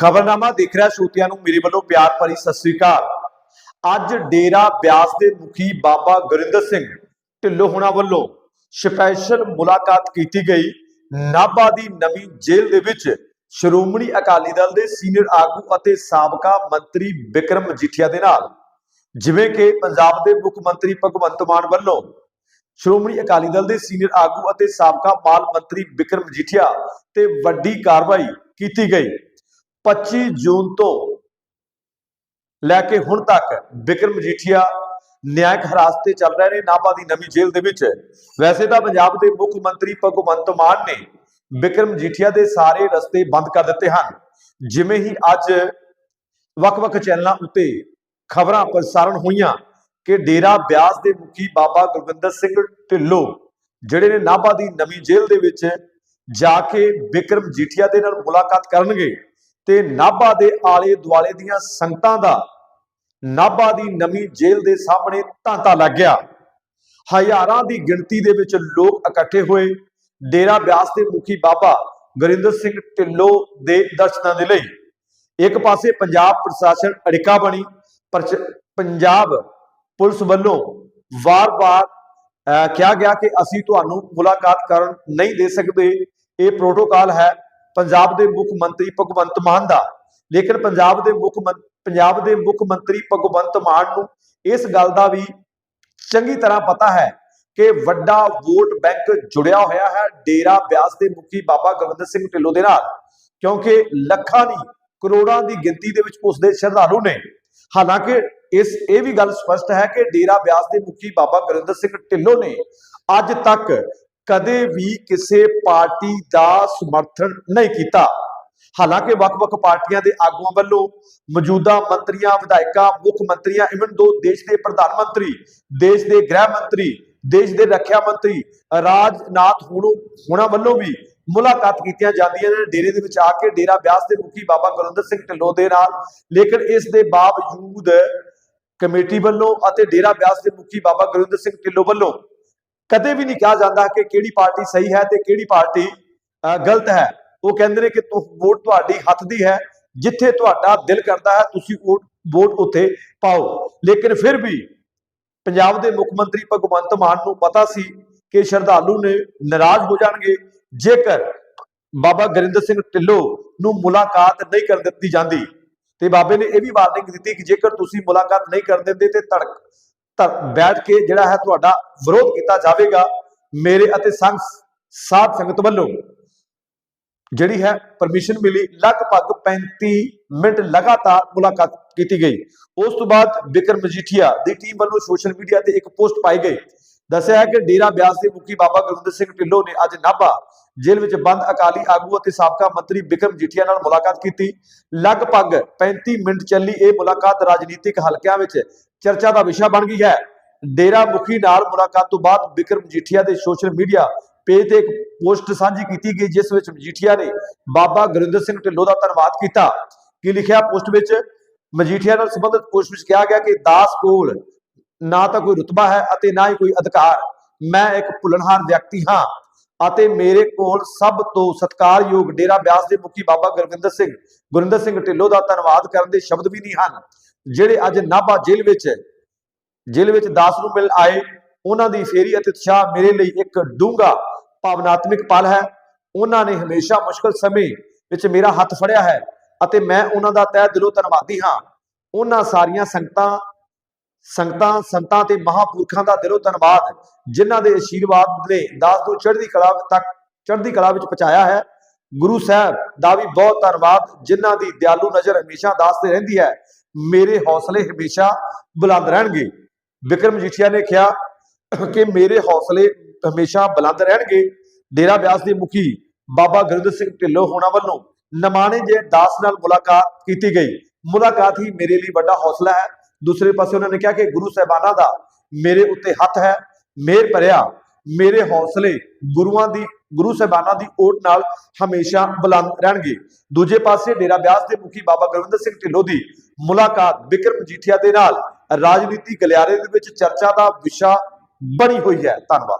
ਖਬਰਨਾਮਾ ਦੇਖ ਰਿਹਾ ਸ਼ਰੋਤਿਆਂ ਨੂੰ, ਮੇਰੇ ਵੱਲੋਂ ਪਿਆਰ ਭਰੀ ਸਤਿ ਸ੍ਰੀ ਅਕਾਲ। ਅੱਜ ਡੇਰਾ ਬਿਆਸ ਦੇ ਮੁਖੀ ਬਾਬਾ ਗੁਰਿੰਦਰ ਸਿੰਘ ਢਿੱਲੋਂ ਹੁਣਾਂ ਵੱਲੋਂ ਸਪੈਸ਼ਲ ਮੁਲਾਕਾਤ ਕੀਤੀ ਗਈ। ਨਾਭਾ ਦੀ ਨਵੀਂ ਜੇਲ੍ਹ ਦੇ ਵਿੱਚ ਸ਼੍ਰੋਮਣੀ ਅਕਾਲੀ ਦਲ ਦੇ ਸੀਨੀਅਰ ਆਗੂ ਅਤੇ ਸਾਬਕਾ ਮੰਤਰੀ ਵਿਕਰਮ ਮਜੀਠੀਆ ਦੇ ਨਾਲ, ਜਿਵੇਂ ਕਿ ਪੰਜਾਬ ਦੇ ਮੁੱਖ ਮੰਤਰੀ ਭਗਵੰਤ ਮਾਨ ਵੱਲੋਂ, ਸ਼੍ਰੋਮਣੀ ਅਕਾਲੀ ਦਲ ਦੇ ਸੀਨੀਅਰ ਆਗੂ ਅਤੇ ਸਾਬਕਾ ਮਾਲ ਮੰਤਰੀ ਵਿਕਰਮ ਮਜੀਠੀਆ ਤੇ ਵੱਡੀ ਕਾਰਵਾਈ ਕੀਤੀ ਗਈ। 25 ਜੂਨ ਤੋਂ ਲੈ ਕੇ ਹੁਣ ਤੱਕ ਬਿਕਰਮ ਮਜੀਠੀਆ ਨਿਆਇਕ ਹਿਰਾਸਤ ਤੇ ਚੱਲ ਰਹੇ ਨੇ, ਨਾਭਾ ਦੀ ਨਵੀਂ ਜੇਲ੍ਹ ਦੇ ਵਿੱਚ। ਵੈਸੇ ਤਾਂ ਪੰਜਾਬ ਦੇ ਮੁੱਖ ਮੰਤਰੀ ਭਗਵੰਤ ਮਾਨ ਨੇ ਬਿਕਰਮ ਮਜੀਠੀਆ ਦੇ ਸਾਰੇ ਰਸਤੇ ਬੰਦ ਕਰ ਦਿੱਤੇ ਹਨ। ਜਿਵੇਂ ਹੀ ਅੱਜ ਵੱਖ-ਵੱਖ ਚੈਨਲਾਂ ਉੱਤੇ ਖਬਰਾਂ ਪ੍ਰਸਾਰਣ ਹੋਈਆਂ ਕਿ ਡੇਰਾ ਬਿਆਸ ਦੇ ਮੁਖੀ ਬਾਬਾ ਗੁਰਵਿੰਦਰ ਸਿੰਘ ਢਿੱਲੋਂ, ਜਿਹੜੇ ਨੇ ਨਾਭਾ ਦੀ ਨਵੀਂ ਜੇਲ੍ਹ ਦੇ ਵਿੱਚ ਜਾ ਕੇ ਬਿਕਰਮ ਮਜੀਠੀਆ ਦੇ ਨਾਲ ਮੁਲਾਕਾਤ ਕਰਨਗੇ ਤੇ ਨਾਭਾ ਦੇ ਆਲੇ ਦੁਆਲੇ ਦੀਆਂ ਸੰਗਤਾਂ ਦਾ ਨਾਭਾ ਦੀ ਨਵੀਂ ਜੇਲ੍ਹ ਦੇ ਸਾਹਮਣੇ ਤਾਂਤਾ ਲੱਗ ਗਿਆ। ਹਜ਼ਾਰਾਂ ਦੀ ਗਿਣਤੀ ਦੇ ਵਿੱਚ ਲੋਕ ਇਕੱਠੇ ਹੋਏ। ਡੇਰਾ ਬਿਆਸ ਦੇ ਮੁਖੀ ਬਾਬਾ ਗੁਰਿੰਦਰ ਸਿੰਘ ਢਿੱਲੋਂ ਦੇ ਦਰਸ਼ਨਾਂ ਦੇ ਲਈ ਇੱਕ ਪਾਸੇ ਪੰਜਾਬ ਪ੍ਰਸ਼ਾਸਨ ਅੜਿੱਕਾ ਬਣੀ ਪਰ ਪੰਜਾਬ ਪੁਲਿਸ ਵੱਲੋਂ ਵਾਰ-ਵਾਰ ਅਹ, ਕਿਹਾ ਗਿਆ ਕਿ ਅਸੀਂ ਤੁਹਾਨੂੰ ਮੁਲਾਕਾਤ ਕਰਨ ਨਹੀਂ ਦੇ ਸਕਦੇ। ਇਹ ਪ੍ਰੋਟੋਕਾਲ ਹੈ ਪੰਜਾਬ ਦੇ ਮੁੱਖ ਮੰਤਰੀ ਭਗਵੰਤ ਮਾਨ ਦਾ। ਲੇਕਿਨ ਪੰਜਾਬ ਦੇ ਮੁੱਖ ਪੰਜਾਬ ਦੇ ਮੁੱਖ ਮੰਤਰੀ ਭਗਵੰਤ ਮਾਨ ਨੂੰ ਇਸ ਗੱਲ ਦਾ ਵੀ ਚੰਗੀ ਤਰ੍ਹਾਂ ਪਤਾ ਹੈ ਕਿ ਵੱਡਾ ਵੋਟ ਬੈਂਕ ਜੁੜਿਆ ਹੋਇਆ ਹੈ ਡੇਰਾ ਬਿਆਸ ਦੇ ਮੁਖੀ ਬਾਬਾ ਗੁਰਵਿੰਦਰ ਸਿੰਘ ਢਿੱਲੋਂ ਦੇ ਨਾਲ। ਕਿਉਂਕਿ ਲੱਖਾਂ ਦੀ, ਕਰੋੜਾਂ ਦੀ ਗਿਣਤੀ ਦੇ ਵਿੱਚ ਉਸ ਦੇ ਸ਼ਰਧਾਲੂ ਨੇ। ਹਾਲਾਂਕਿ ਇਸ, ਇਹ ਵੀ ਗੱਲ ਸਪਸ਼ਟ ਹੈ ਕਿ ਡੇਰਾ ਬਿਆਸ ਦੇ ਮੁਖੀ ਬਾਬਾ ਗੁਰਿੰਦਰ ਸਿੰਘ ਢਿੱਲੋਂ ਨੇ ਅੱਜ ਤੱਕ ਕਦੇ ਵੀ ਕਿਸੇ ਪਾਰਟੀ ਦਾ ਸਮਰਥਨ ਨਹੀਂ ਕੀਤਾ। ਹਾਲਾਂਕਿ ਵੱਖ-ਵੱਖ ਪਾਰਟੀਆਂ ਦੇ ਆਗੂਆਂ ਵੱਲੋਂ ਮੌਜੂਦਾ ਮੰਤਰੀਆਂ, ਵਿਧਾਇਕਾਂ, ਮੁੱਖ ਮੰਤਰੀਆਂ ਇਵਨ ਦੋ ਦੇਸ਼ ਦੇ ਪ੍ਰਧਾਨ ਮੰਤਰੀ, ਦੇਸ਼ ਦੇ ਗ੍ਰਹਿ ਮੰਤਰੀ, ਦੇਸ਼ ਦੇ ਰੱਖਿਆ ਮੰਤਰੀ, ਰਾਜਨਾਥ ਹੁਣੋਂ, ਹੁਣਾਂ ਵੱਲੋਂ ਵੀ ਮੁਲਾਕਾਤ ਕੀਤੀਆਂ ਜਾਂਦੀਆਂ ਨੇ। ਡੇਰੇ ਦੇ ਵਿੱਚ ਆ ਕੇ ਡੇਰਾ ਬਿਆਸ ਦੇ ਮੁਖੀ ਬਾਬਾ ਗੁਰਿੰਦਰ ਸਿੰਘ ਢਿੱਲੋਂ ਦੇ ਨਾਲ, ਲੇਕਿਨ ਇਸ ਦੇ ਬਾਵਜੂਦ ਕਮੇਟੀ ਵੱਲੋਂ ਅਤੇ ਡੇਰਾ ਬਿਆਸ ਦੇ ਮੁਖੀ ਬਾਬਾ ਗੁਰਿੰਦਰ ਸਿੰਘ ਢਿੱਲੋਂ ਵੱਲੋਂ ਕਦੇ ਵੀ ਨਹੀਂ ਕਿਹਾ ਜਾਂਦਾ ਕਿ ਕਿਹੜੀ ਪਾਰਟੀ ਸਹੀ ਹੈ ਤੇ ਕਿਹੜੀ ਪਾਰਟੀ ਗਲਤ ਹੈ। ਉਹ ਕਹਿੰਦੇ ਨੇ ਕਿ ਵੋਟ ਤੁਹਾਡੀ ਹੱਥ ਦੀ ਹੈ, ਜਿੱਥੇ ਤੁਹਾਡਾ ਦਿਲ ਕਰਦਾ ਹੈ, ਤੁਸੀਂ ਵੋਟ ਵੋਟ ਉੱਥੇ ਪਾਓ। ਲੇਕਿਨ ਫਿਰ ਵੀ ਪੰਜਾਬ ਦੇ ਮੁੱਖ ਮੰਤਰੀ ਭਗਵੰਤ ਮਾਨ ਨੂੰ ਪਤਾ ਸੀ ਕਿ ਸ਼ਰਧਾਲੂ ਨੇ ਨਾਰਾਜ਼ ਹੋ ਜਾਣਗੇ, ਜੇਕਰ ਬਾਬਾ ਗਰਿੰਦਰ ਸਿੰਘ ਢਿੱਲੋਂ ਨੂੰ ਮੁਲਾਕਾਤ ਨਹੀਂ ਕਰ ਦਿੱਤੀ ਜਾਂਦੀ। ਤੇ ਬਾਬੇ ਨੇ ਇਹ ਵੀ ਵਾਰਨਿੰਗ ਦਿੱਤੀ ਕਿ ਜੇਕਰ ਤੁਸੀਂ ਮੁਲਾਕਾਤ ਨਹੀਂ ਕਰ ਦਿੰਦੇ ਤੇ ਧੜਕ ਬੈਠ ਕੇ ਜਿਹੜਾ ਹੈ ਤੁਹਾਡਾ ਵਿਰੋਧ ਕੀਤਾ ਜਾਵੇਗਾ ਮੇਰੇ ਅਤੇ ਸੰਘ ਸਾਧ ਸੰਗਤ ਵੱਲੋਂ। ਜਿਹੜੀ ਹੈ ਪਰਮਿਸ਼ਨ ਮਿਲੀ, ਲਗਭਗ 35 ਮਿੰਟ ਲਗਾਤਾਰ ਮੁਲਾਕਾਤ ਕੀਤੀ ਗਈ। ਉਸ ਤੋਂ ਬਾਅਦ ਬਿਕਰਮ ਮਜੀਠੀਆ ਦੀ ਟੀਮ ਵੱਲੋਂ ਸੋਸ਼ਲ ਮੀਡੀਆ ਤੇ ਇੱਕ ਪੋਸਟ ਪਾਈ ਗਈ। ਦੱਸਿਆ ਹੈ ਕਿ ਡੇਰਾ ਬਿਆਸ ਦੇ ਮੁਖੀ ਬਾਬਾ ਗੁਰਵਿੰਦਰ ਸਿੰਘ ਢਿੱਲੋਂ ਨੇ ਅੱਜ ਨਾਭਾ ਜੇਲ੍ਹ ਵਿੱਚ ਬੰਦ ਅਕਾਲੀ ਆਗੂ ਅਤੇ ਸਾਬਕਾ ਮੰਤਰੀ ਬਿਕਰਮ ਮਜੀਠੀਆ ਨਾਲ ਮੁਲਾਕਾਤ ਕੀਤੀ। ਲਗਭਗ 35 ਮਿੰਟ ਚੱਲੀ ਇਹ ਮੁਲਾਕਾਤ ਰਾਜਨੀਤਿਕ ਹਲਕਿਆਂ ਵਿੱਚ ਚਰਚਾ ਦਾ ਵਿਸ਼ਾ ਬਣ ਗਈ ਹੈ। ਡੇਰਾ ਮੁਖੀ ਨਾਲ ਮੁਲਾਕਾਤ ਤੋਂ ਬਾਅਦ ਬਿਕਰਮ ਮਜੀਠੀਆ ਦੇ ਸੋਸ਼ਲ ਮੀਡੀਆ ਪੇਜ ਤੇ ਇੱਕ ਪੋਸਟ ਸਾਂਝੀ ਕੀਤੀ ਗਈ, ਜਿਸ ਵਿੱਚ ਮਜੀਠੀਆ ਨੇ ਬਾਬਾ ਗੁਰਿੰਦਰ ਸਿੰਘ ਢਿੱਲੋਂ ਦਾ ਧੰਨਵਾਦ ਕੀਤਾ। ਕਿ ਲਿਖਿਆ ਪੋਸਟ ਵਿੱਚ? ਮਜੀਠੀਆ ਨਾਲ ਸੰਬੰਧਿਤ ਪੋਸਟ ਵਿੱਚ ਕਿਹਾ ਗਿਆ ਕਿ ਦਾਸ ਕੋਲ ਨਾ ਤਾਂ ਕੋਈ ਰੁਤਬਾ ਹੈ ਅਤੇ ਨਾ ਹੀ ਕੋਈ ਅਧਿਕਾਰ। ਮੈਂ ਇੱਕ ਭੁੱਲਣਹਾਰ ਵਿਅਕਤੀ ਹਾਂ। ਅਤੇ ਮੇਰੇ ਕੋਲ ਸਭ ਤੋਂ ਸਤਿਕਾਰਯੋਗ ਡੇਰਾ ਬਿਆਸ ਦੇ ਮੁਖੀ ਬਾਬਾ ਗੁਰਵਿੰਦਰ ਸਿੰਘ, ਗੁਰਿੰਦਰ ਸਿੰਘ ਢਿੱਲੋਂ ਦਾ ਧੰਨਵਾਦ ਕਰਨ ਦੇ ਸ਼ਬਦ ਵੀ ਨਹੀਂ ਹਨ, ਜਿਹੜੇ ਅੱਜ ਨਾਭਾ ਜੇਲ੍ਹ ਵਿੱਚ ਜੇਲ੍ਹ ਵਿੱਚ ਦਾਸ ਨੂੰ ਮਿਲ ਆਏ, ਉਹਨਾਂ ਦੀ ਫੇਰੀ ਅਤੇ ਉਤਸ਼ਾਹ ਮੇਰੇ ਲਈ ਇੱਕ ਡੂੰਘਾ ਭਾਵਨਾਤਮਿਕ ਪਲ ਹੈ। ਉਹਨਾਂ ਨੇ ਹਮੇਸ਼ਾ ਮੁਸ਼ਕਲ ਸਮੇਂ ਵਿੱਚ ਮੇਰਾ ਹੱਥ ਫੜਿਆ ਹੈ ਅਤੇ ਮੈਂ ਉਹਨਾਂ ਦਾ ਤਹਿ ਦਿਲੋਂ ਧੰਨਵਾਦੀ ਹਾਂ। ਉਹਨਾਂ ਸਾਰੀਆਂ ਸੰਗਤਾਂ ਸੰਗਤਾਂ, ਸੰਤਾਂ ਤੇ ਮਹਾਪੁਰਖਾਂ ਦਾ ਦਿਲੋਂ ਧੰਨਵਾਦ, ਜਿਨ੍ਹਾਂ ਦੇ ਆਸ਼ੀਰਵਾਦ ਨੇ ਦਾਸ ਨੂੰ ਚੜ੍ਹਦੀ ਕਲਾ ਤੱਕ, ਚੜ੍ਹਦੀ ਕਲਾ ਵਿੱਚ ਪਹੁੰਚਾਇਆ ਹੈ। ਗੁਰੂ ਸਾਹਿਬ ਦਾ ਵੀ ਬਹੁਤ ਧੰਨਵਾਦ, ਜਿਨ੍ਹਾਂ ਦੀ ਦਿਆਲੂ ਨਜ਼ਰ ਹਮੇਸ਼ਾ ਦਾਸ ਤੇ ਰਹਿੰਦੀ ਹੈ। ਮੇਰੇ ਹੌਸਲੇ ਹਮੇਸ਼ਾ ਬੁਲੰਦ ਰਹਿਣਗੇ। ਵਿਕਰਮ ਜੀਠੀਆ ਨੇ ਕਿਹਾ ਕਿ ਮੇਰੇ ਹੌਸਲੇ ਹਮੇਸ਼ਾ ਬੁਲੰਦ ਰਹਿਣਗੇ। ਡੇਰਾ ਬਿਆਸ ਦੇ ਮੁਖੀ ਬਾਬਾ ਗੁਰਿੰਦਰ ਸਿੰਘ ਢਿੱਲੋਂ ਹੋਣਾ ਵੱਲੋਂ ਨਮਾਣੇ ਜੇ ਦਾਸ ਨਾਲ ਮੁਲਾਕਾਤ ਕੀਤੀ ਗਈ। ਮੁਲਾਕਾਤ ਹੀ ਮੇਰੇ ਲਈ ਵੱਡਾ ਹੌਸਲਾ ਹੈ। ਦੂਸਰੇ ਪਾਸੇ ਉਹਨਾਂ ਨੇ ਕਿਹਾ ਕਿ ਗੁਰੂ ਸਾਹਿਬਾਨਾਂ ਦਾ ਮੇਰੇ ਉੱਤੇ ਹੱਥ ਹੈ, ਮਿਹਰ ਭਰਿਆ। ਮੇਰੇ ਹੌਸਲੇ ਗੁਰੂਆਂ ਦੀ, ਗੁਰੂ ਸਾਹਿਬਾਨਾਂ ਦੀ ਓਟ ਨਾਲ ਹਮੇਸ਼ਾ ਬੁਲੰਦ ਰਹਿਣਗੇ। ਦੂਜੇ ਪਾਸੇ ਡੇਰਾ ਬਿਆਸ ਦੇ ਮੁਖੀ ਬਾਬਾ ਗੁਰਵਿੰਦਰ ਸਿੰਘ ਢਿੱਲੋਂ ਦੀ ਮੁਲਾਕਾਤ ਵਿਕਰਮ ਜੀਠੀਆ ਦੇ ਨਾਲ ਰਾਜਨੀਤੀ ਗਲਿਆਰੇ ਦੇ ਵਿੱਚ ਚਰਚਾ ਦਾ ਵਿਸ਼ਾ ਬਣੀ ਹੋਈ ਹੈ। ਧੰਨਵਾਦ।